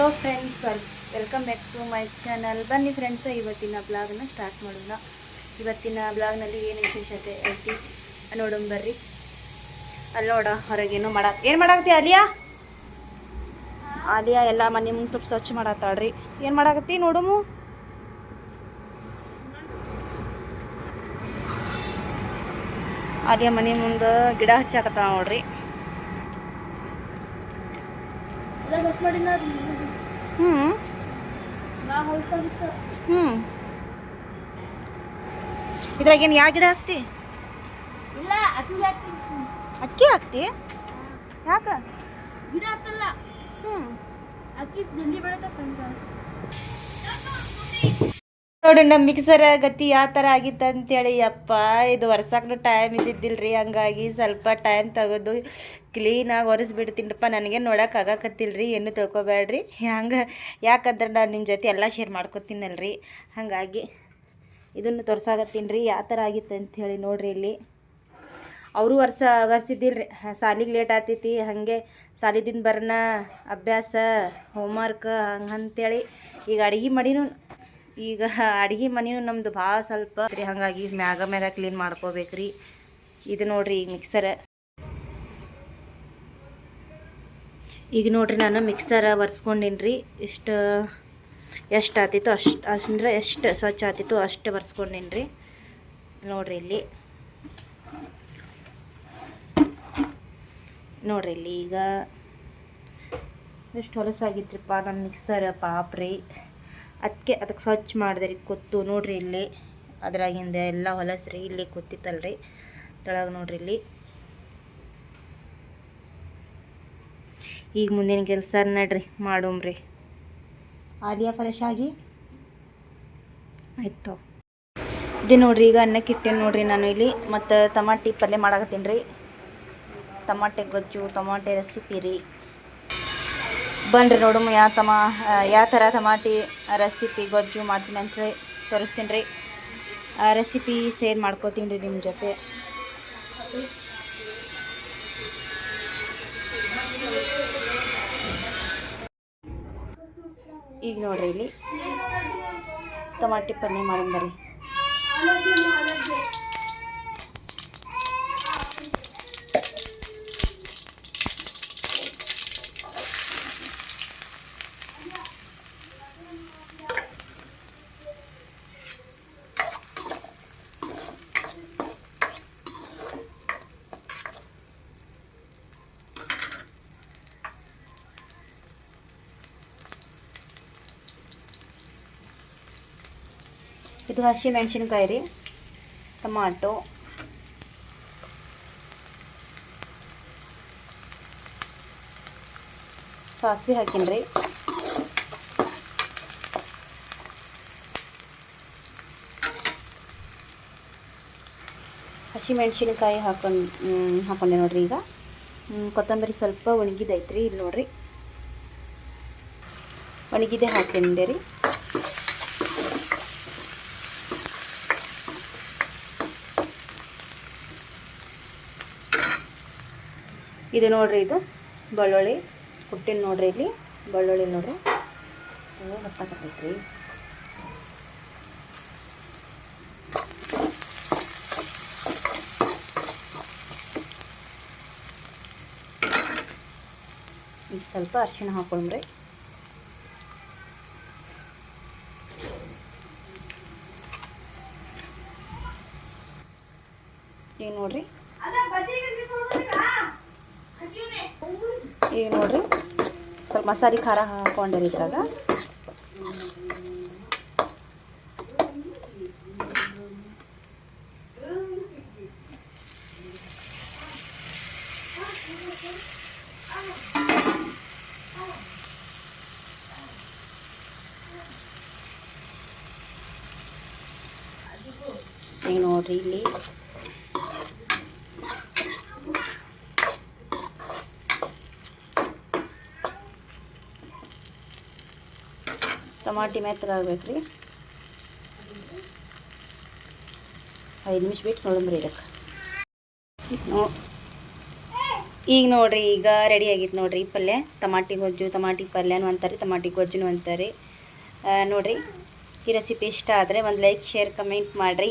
Hello friends welcome back to my channel ಬನ್ನಿ friends ಇವತ್ತಿನ ಬ್ಲಾಗ್ನ ಸ್ಟಾರ್ಟ್ ಮಾಡೋಣ. ಇವತ್ತಿನ ಬ್ಲಾಗ್ನಲ್ಲಿ ಏನು ವಿಶೇಷತೆ ಐತಿ ನೋಡೋಣ ಬರ್ರಿ. ಅಲ್ಲಿ ನೋಡ ಹೊರಗೇನು ಮಾಡ, ಏನು ಮಾಡಾಕತ್ತಿ ಅಲಿಯಾ? ಆಲಿಯಾ ಎಲ್ಲ ಮನೆ ಮುಂದೆ ಸ್ವಲ್ಪ ಸ್ವಚ್ಛ ಮಾಡತ್ತಾಳ್ರಿ. ಏನು ಮಾಡಾಕತ್ತಿ ನೋಡಮು ಆಲಿಯಾ ಮನೆ ಮುಂದೆ ಗಿಡ ಹಚ್ಚಾಕತ್ತಾಳ ನೋಡ್ರಿ. ಹ್ಞೂ ಹ್ಞೂ ಇದ್ರಾಗೇನು ಯಾವ ಗಿಡ ಹಸ್ತಿ ಇಲ್ಲ ಅಕ್ಕಿ ಹಾಕ್ತಿ? ಯಾಕ? ಗಿಡ ಹತ್ತಲ್ಲ. ಹ್ಞೂ ಅಕ್ಕಿ ಬೆಳಕ ಫ್ರೆಂಡ್ ನೋಡಿ ನಮ್ಮ ಮಿಕ್ಸರ್ ಗತಿ ಯಾವ ಥರ ಆಗಿತ್ತು ಅಂತೇಳಿ ಅಪ್ಪ ಇದು ವರ್ಷಕ್ಕೂ ಟೈಮ್ ಇದ್ದಿದ್ದಿಲ್ರಿ, ಹಂಗಾಗಿ ಸ್ವಲ್ಪ ಟೈಮ್ ತೆಗೆದು ಕ್ಲೀನಾಗಿ ಒರೆಸ್ಬಿಡ್ತೀನಪ್ಪ, ನನಗೆ ನೋಡಕ್ಕೆ ರೀ ಏನು ತಿಳ್ಕೊಬೇಡ್ರಿ. ಹಂಗೆ ಯಾಕಂದ್ರೆ ನಾನು ನಿಮ್ಮ ಜೊತೆ ಎಲ್ಲ ಶೇರ್ ಮಾಡ್ಕೊತೀನಲ್ರಿ. ಹಾಗಾಗಿ ಇದನ್ನು ತೋರ್ಸಾಕತ್ತೀನಿ ರೀ, ಯಾವ ಥರ ಆಗಿತ್ತು ಅಂಥೇಳಿ ನೋಡಿರಿ ಇಲ್ಲಿ. ಅವರು ವರ್ಷ ರೀ ಸಾಲಿಗೆ ಲೇಟ್ ಆಗ್ತೈತಿ ಹಾಗೆ ಸಾಲಿದಿಂದ ಬರೋಣ ಅಭ್ಯಾಸ ಹೋಮ್ವರ್ಕ್ ಹಂಗೆ ಅಂತೇಳಿ ಈಗ ಅಡುಗೆ ಮಾಡಿನೂ ಈಗ ಅಡುಗೆ ಮನೆಯೂ ನಮ್ದು ಭಾಳ ಸ್ವಲ್ಪ ರೀ, ಹಾಗಾಗಿ ಮ್ಯಾಗ ಮ್ಯಾಗ ಕ್ಲೀನ್ ಮಾಡ್ಕೋಬೇಕ್ರಿ. ಇದು ನೋಡ್ರಿ ಈಗ ಮಿಕ್ಸರ್ ಈಗ ನೋಡ್ರಿ ನಾನು ಮಿಕ್ಸರ್ ಒರೆಸ್ಕೊಂಡಿನ್ರಿ ಇಷ್ಟು ಎಷ್ಟು ಆತಿತ್ತು ಅಷ್ಟು, ಅಂದ್ರೆ ಎಷ್ಟು ಸ್ವಚ್ಛ ಆತಿತ್ತು ಅಷ್ಟು ಒರೆಸ್ಕೊಂಡಿನ್ರಿ ನೋಡ್ರಿ ಇಲ್ಲಿ. ನೋಡ್ರಿ ಇಲ್ಲಿ ಈಗ ಎಷ್ಟು ಹೊಲಸಾಗಿತ್ರಿಪ್ಪ ನನ್ನ ಮಿಕ್ಸರ್ ಪಾಪ್ರಿ. ಅದಕ್ಕೆ ಅದಕ್ಕೆ ಸ್ವಚ್ಛ ಮಾಡಿದೆ ರೀ ಕೊತ್ತು ನೋಡ್ರಿ ಇಲ್ಲಿ. ಅದ್ರಾಗಿಂದ ಎಲ್ಲ ಹೊಲಸ್ರಿ ಇಲ್ಲಿ ಕೊತ್ತಿತ್ತಲ್ರಿ ತಳಗ ನೋಡ್ರಿ ಇಲ್ಲಿ. ಈಗ ಮುಂದಿನ ಕೆಲಸ ನಡ್ರಿ ಮಾಡೋಮ್ರಿ ಆಲಿಯಾ ಫ್ರೆಶ್ ಆಗಿ? ಆಯ್ತು ಇದು ನೋಡ್ರಿ ಈಗ ಅನ್ನಕ್ಕೆ ಕಿಟ್ಟೆ ನೋಡ್ರಿ ನಾನು ಇಲ್ಲಿ. ಮತ್ತು ಟಮಾಟಿ ಪಲ್ಯ ಮಾಡಾಕತ್ತೀನಿ ರೀ. ಟಮಾಟೆ ಗೊಜ್ಜು ಟಮಾಟೆ ರೆಸಿಪಿ ರೀ. ಬನ್ರಿ ನೋಡಮ್ಮ ಯಾವ ತಮ ಯಾವ ಥರ ಟಮಾಟಿ ರೆಸಿಪಿ ಗೊಜ್ಜು ಮಾಡ್ತೀನಿ ಅಂತೇಳಿ ತೋರಿಸ್ತೀನಿ ರೀ. ರೆಸಿಪಿ ಶೇರ್ ಮಾಡ್ಕೋತೀನಿ ರೀ ನಿಮ್ಮ ಜೊತೆ. ಈಗ ನೋಡ್ರಿ ಇಲ್ಲಿ, ಟಮಾಟಿ ಪಲ್ಯ ಮಾಡೋಣ ಬರ್ರಿ. ಇದು ಹಸಿ ಮೆಣಸಿನ್ಕಾಯಿ ರೀ, ಟೊಮಾಟೋ. ಸಾಸಿವೆ ಹಾಕಿನ್ರಿ ರೀ. ಹಸಿ ಮೆಣಸಿನ್ಕಾಯಿ ಹಾಕೊಂಡು ಹಾಕೊಂಡೆ ನೋಡ್ರಿ ಈಗ. ಕೊತ್ತಂಬರಿ ಸ್ವಲ್ಪ ಒಣಗಿದೈತ್ರಿ ಇಲ್ಲಿ ನೋಡ್ರಿ. ಒಣಗಿದೆ ಹಾಕೊಂಡೆ ರೀ. ಇದು ನೋಡ್ರಿ ಇದು ಬೆಳ್ಳುಳ್ಳಿ ಹುಟ್ಟಿನ ನೋಡ್ರಿ ಇಲ್ಲಿ. ಬೆಳ್ಳುಳ್ಳಿ ನೋಡ್ರಿ. ಹತ್ತಾಕತ್ತೈತ್ರಿ ಈಗ ಸ್ವಲ್ಪ ಅರಿಶಿಣ ಹಾಕೊಂಡ್ರಿ ಈಗ ನೋಡ್ರಿ. ಈಗ ನೋಡ್ರಿ ಸ್ವಲ್ಪ ಮಸಾಲೆ ಖಾರ ಹಾಕೊಂಡ್ರಿ ಇದ್ರಾಗ. ಈಗ ನೋಡ್ರಿ ಇಲ್ಲಿ ಟಮಾಟಿ ಮೆತ್ತಗಾಗ್ಬೇಕು ರೀ. ಐದು ನಿಮಿಷ ಬಿಟ್ಟು ನೋಡಂಬ್ರಿ ಇದಕ್ಕೆ. ನೋ ಈಗ ನೋಡ್ರಿ, ಈಗ ರೆಡಿ ಆಗಿತ್ತು ನೋಡ್ರಿ ಪಲ್ಯ. ಟಮಾಟಿ ಗೊಜ್ಜು, ಟಮಾಟಿ ಪಲ್ಯನೂ ಅಂತಾರೆ, ಟಮಾಟಿ ಗೊಜ್ಜುನು ಅಂತಾರೆ. ನೋಡ್ರಿ, ಈ ರೆಸಿಪಿ ಇಷ್ಟ ಆದರೆ ಒಂದು ಲೈಕ್ ಶೇರ್ ಕಮೆಂಟ್ ಮಾಡಿರಿ.